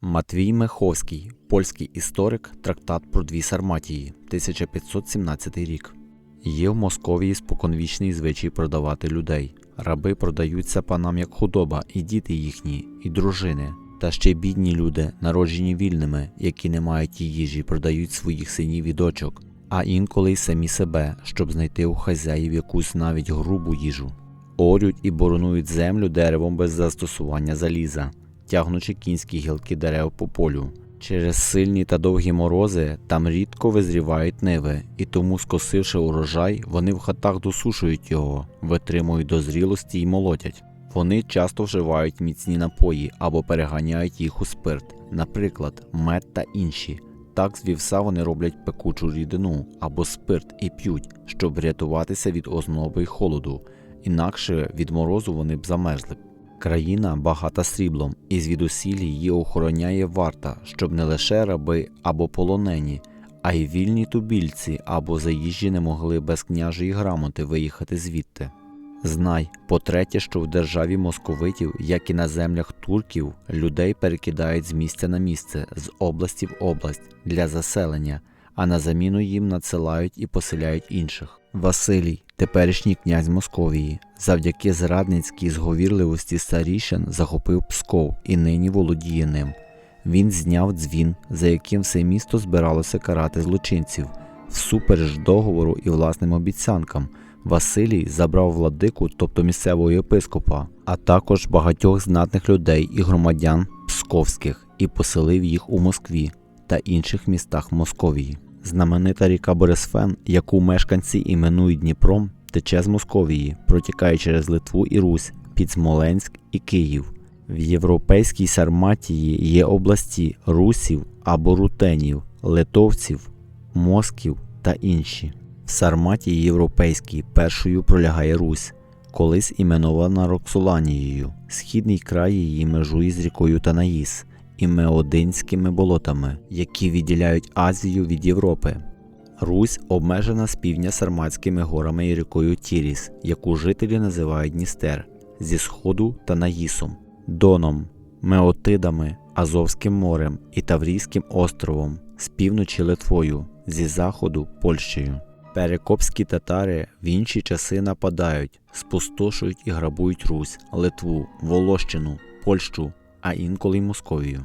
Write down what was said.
Матвій Меховський, польський історик, трактат про дві Сарматії, 1517 рік. Є в Московії споконвічний звичай продавати людей. Раби продаються панам як худоба, і діти їхні, і дружини. Та ще бідні люди, народжені вільними, які не мають їжі, продають своїх синів і дочок, а інколи й самі себе, щоб знайти у хазяїв якусь навіть грубу їжу. Орють і боронують землю деревом без застосування заліза, тягнучи кінські гілки дерев по полю. Через сильні та довгі морози там рідко визрівають ниви, і тому, скосивши урожай, вони в хатах досушують його, витримують до зрілості й молотять. Вони часто вживають міцні напої або переганяють їх у спирт, наприклад, мед та інші. Так з вівса вони роблять пекучу рідину або спирт і п'ють, щоб врятуватися від озноби й холоду, інакше від морозу вони б замерзли. Країна багата сріблом, і звідусіль її охороняє варта, щоб не лише раби або полонені, а й вільні тубільці або заїжджі не могли без княжої грамоти виїхати звідти. Знай, по-третє, що в державі московитів, як і на землях турків, людей перекидають з місця на місце, з області в область для заселення, а на заміну їм надсилають і поселяють інших. Василій, теперішній князь Московії, завдяки зрадницькій зговірливості старішин захопив Псков і нині володіє ним. Він зняв дзвін, за яким все місто збиралося карати злочинців. Всупереч договору і власним обіцянкам, Василій забрав владику, тобто місцевого єпископа, а також багатьох знатних людей і громадян псковських, і поселив їх у Москві та інших містах Московії. Знаменита ріка Борисфен, яку мешканці іменують Дніпром, тече з Московії, протікає через Литву і Русь під Смоленськ і Київ. В європейській Сарматії є області русів або рутенів, литовців, москів та інші. В Сарматії європейській першою пролягає Русь, колись іменована Роксоланією. Східний край її межує з рікою Танаїс і Меодинськими болотами, які відділяють Азію від Європи. Русь обмежена з півдня Сарматськими горами і рікою Тіріс, яку жителі називають Дністер, зі сходу Танаїсом, Доном, Меотидами, Азовським морем і Таврійським островом, з півночі Литвою, зі заходу Польщею. Перекопські татари в інші часи нападають, спустошують і грабують Русь, Литву, Волощину, Польщу, а інколи й Московію.